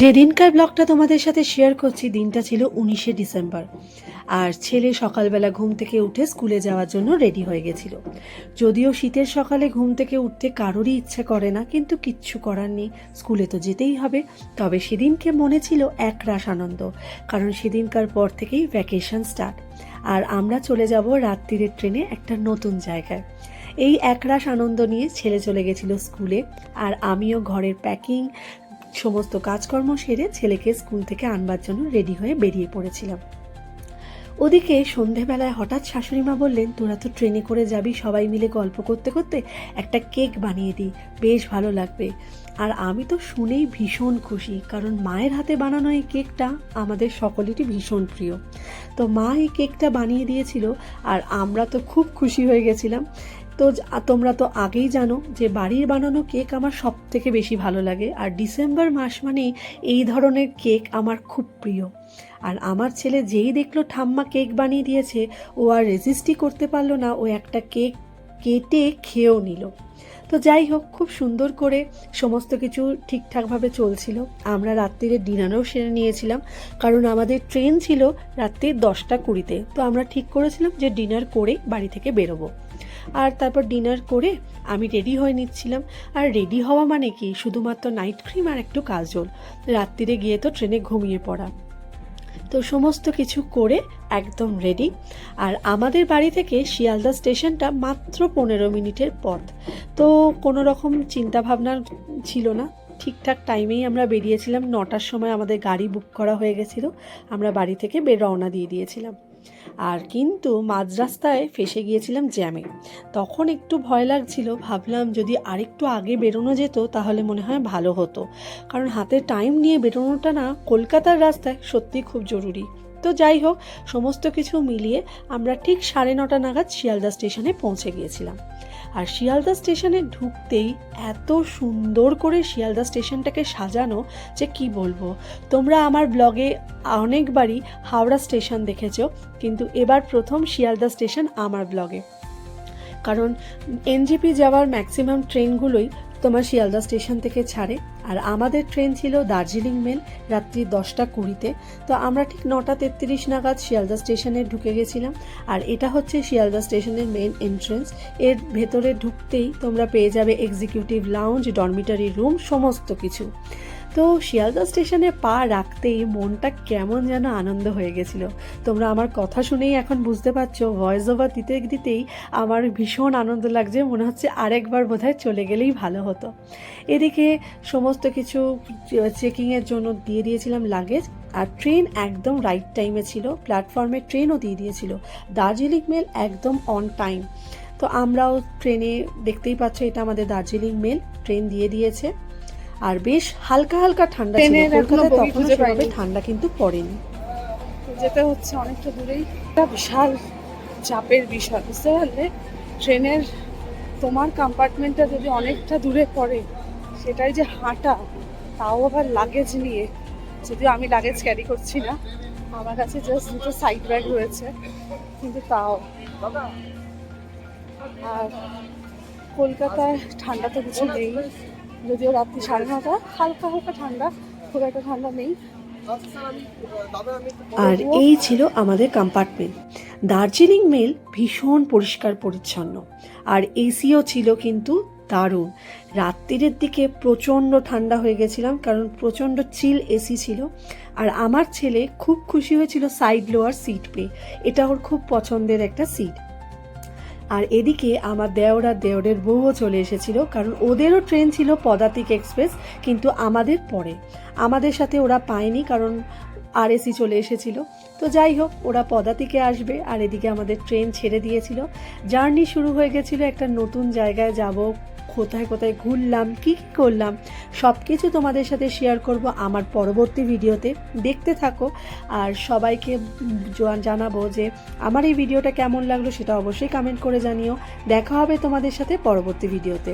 যেদিনকার ব্লগটা তোমাদের সাথে শেয়ার করছি, দিনটা ছিল উনিশে ডিসেম্বর। আর ছেলে সকালবেলা ঘুম থেকে উঠে স্কুলে যাওয়ার জন্য রেডি হয়ে গেছিল। যদিও শীতের সকালে ঘুম থেকে উঠতে কারোরই ইচ্ছে করে না, কিন্তু কিচ্ছু করার নেই। স্কুলে তো যেতেই হবে। তবে সেদিনকে মনে ছিল একরাশ আনন্দ, কারণ সেদিনকার পর থেকেই ভ্যাকেশন স্টার্ট আর আমরা চলে যাব রাত্রিরের ট্রেনে একটা নতুন জায়গায়। এই একরাশ আনন্দ নিয়ে ছেলে চলে গেছিল স্কুলে, আর আমিও ঘরের প্যাকিং সমস্ত কাজকর্ম সেরে ছেলেকে স্কুল থেকে আনবার জন্য রেডি হয়ে বেরিয়ে পড়েছিলাম। ওদিকে সন্ধেবেলায় হঠাৎ শাশুড়ি মা বললেন, তোরা তো ট্রেনে করে যাবি, সবাই মিলে গল্প করতে করতে একটা কেক বানিয়ে দিই, বেশ ভালো লাগবে। আর আমি তো শুনেই ভীষণ খুশি, কারণ মায়ের হাতে বানানো এই কেকটা আমাদের সকলেরই ভীষণ প্রিয়। তো মা এই কেকটা বানিয়ে দিয়েছিল, আর আমরা তো খুব খুশি হয়ে গেছিলাম। তো তোমরা তো আগেই জানো যে বাড়ির বানানো কেক আমার সব থেকে বেশি ভালো লাগে। আর ডিসেম্বর মাস মানেই এই ধরনের কেক আমার খুব প্রিয়। আর আমার ছেলে যেই দেখল ঠাম্মা কেক বানিয়ে দিয়েছে, ও আর রেজিস্টই করতে পারল না, ও একটা কেক কেটে খেয়েও নিল। তো যাই হোক, খুব সুন্দর করে সমস্ত কিছু ঠিকঠাকভাবে চলছিল। আমরা রাত্রিরে ডিনারও সেরে নিয়েছিলাম, কারণ আমাদের ট্রেন ছিল রাত্রি দশটা কুড়িতে। তো আমরা ঠিক করেছিলাম যে ডিনার করে বাড়ি থেকে বেরোবো। আর তারপর ডিনার করে আমি রেডি হয়ে নিচ্ছিলাম। আর রেডি হওয়া মানে কি? শুধুমাত্র নাইট ক্রিম আর একটু কাজল। রাত্রিরে গিয়ে তো ট্রেনে ঘুমিয়ে পড়া। তো সমস্ত কিছু করে একদম রেডি আর আমাদের বাড়ি থেকে শিয়ালদা স্টেশনটা মাত্র পনেরো মিনিটের পথ। তো কোনো রকম চিন্তা ভাবনা ছিল না। ঠিকঠাক টাইমেই আমরা বেরিয়েছিলাম। নটার সময় আমাদের গাড়ি বুক করা হয়ে গেছিল। আমরা বাড়ি থেকে বের রওনা দিয়ে দিয়েছিলাম। আর কিন্তু মাঝ রাস্তায় ফেসে গিয়েছিলাম জ্যামে। তখন একটু ভয় লাগছিল, ভাবলাম যদি আরেকটু আগে বেরোনো যেত তাহলে মনে হয় ভালো হতো। কারণ হাতে টাইম নিয়ে বেরোনোটা না কলকাতার রাস্তায় সত্যি খুব জরুরি। তো যাই হোক, সমস্ত কিছু মিলিয়ে আমরা ঠিক সাড়ে নটা নাগাদ শিয়ালদা স্টেশনে পৌঁছে গিয়েছিলাম। আর শিয়ালদা স্টেশনে ঢুকতেই এত সুন্দর করে শিয়ালদা স্টেশনটাকে সাজানো যে কি বলব। তোমরা আমার ব্লগে অনেকবারই হাওড়া স্টেশন দেখেছ, কিন্তু এবার প্রথম শিয়ালদা স্টেশন আমার ব্লগে। কারণ এনজিপি যাওয়ার ম্যাক্সিমাম ট্রেনগুলোই তোমার শিয়ালদা স্টেশন থেকে ছাড়ে। আর আমাদের ট্রেন ছিল দার্জিলিং মেল রাত্রি দশটা কুড়িতে। তো আমরা ঠিক নটা তেত্রিশ নাগাদ শিয়ালদা স্টেশনে ঢুকে গেছিলাম। আর এটা হচ্ছে শিয়ালদা স্টেশনের মেন এন্ট্রেন্স এর ভেতরে ঢুকতেই তোমরা পেয়ে যাবে এক্সিকিউটিভ লাউঞ্জ ডরমিটারি রুম সমস্ত কিছু। তো শিয়ালদা স্টেশনে পা রাখতেই মনটা কেমন যেন আনন্দ হয়ে গেছিল। তোমরা আমার কথা শুনেই এখন বুঝতে পারছ ভয়েস ওভার দিতে দিতেই আমার ভীষণ আনন্দ লাগছে, মনে হচ্ছে আরেকবার বোধহয় চলে গেলেই ভালো হতো। এদিকে সমস্ত কিছু চেকিংয়ের জন্য দিয়ে দিয়েছিলাম লাগেজ আর ট্রেন একদম রাইট টাইমে ছিল প্ল্যাটফর্মে ট্রেনও দিয়ে দিয়েছিল। দার্জিলিং মেল একদম অন টাইম তো আমরাও ট্রেনে দেখতেই পাচ্ছ, এটা আমাদের দার্জিলিং মেল ট্রেন দিয়ে দিয়েছে। আর বেশ হালকা হালকা ঠান্ডা ছিল। কলকাতায় তখনও সেভাবে ঠান্ডা কিন্তু পড়েনি। যেতে হচ্ছে অনেকটা দূরেই। একটা বিশাল চাপের বিষয় বুঝতে পারলে? ট্রেনের তোমার কম্পার্টমেন্টটা যদি অনেকটা দূরে পড়ে সেটাই যে হাঁটা তাও আবার লাগেজ নিয়ে। যদিও আমি লাগেজ ক্যারি করছি না আমার কাছে জাস্ট দুটো সাইড ব্যাগ রয়েছে কিন্তু তাও। আর কলকাতায় ঠান্ডা তো কিছু নেই। যদিও রাত্রি সাড়ে নটা, হালকা হালকা ঠান্ডা, খুব একটা ঠান্ডা নেই। আর এই ছিল আমাদের কম্পার্টমেন্ট দার্জিলিং মেল ভীষণ পরিষ্কার পরিচ্ছন্ন। আর এসিও ছিল কিন্তু দারুণ। রাত্রিরের দিকে প্রচণ্ড ঠান্ডা হয়ে গেছিলাম, কারণ প্রচণ্ড চিল এসি ছিল। আর আমার ছেলে খুব খুশি হয়েছিল সাইড লোয়ার সিট পেয়ে। এটা ওর খুব পছন্দের একটা সিট আর এদিকে আমার দেওর আর দেওরের বউও চলে এসেছিল, কারণ ওদেরও ট্রেন ছিল পদাতিক এক্সপ্রেস, কিন্তু আমাদের পরে। আমাদের সাথে ওরা পায়নি, কারণ আর এসি চলে এসেছিল। তো যাই হোক, ওরা পদাতিকে আসবে, আর এদিকে আমাদের ট্রেন ছেড়ে দিয়েছিল। জার্নি শুরু হয়ে গেছিল একটা নতুন জায়গায় যাব কোথায় কোথায় ঘুরলাম, কি কি করলাম সব কিছু তোমাদের সাথে শেয়ার করব আমার পরবর্তী ভিডিওতে। দেখতে থাকো। আর সবাইকে জানাব যে, আমার এই ভিডিওটা কেমন লাগল সেটা অবশ্যই কমেন্ট করে জানিও। দেখা হবে তোমাদের সাথে পরবর্তী ভিডিওতে।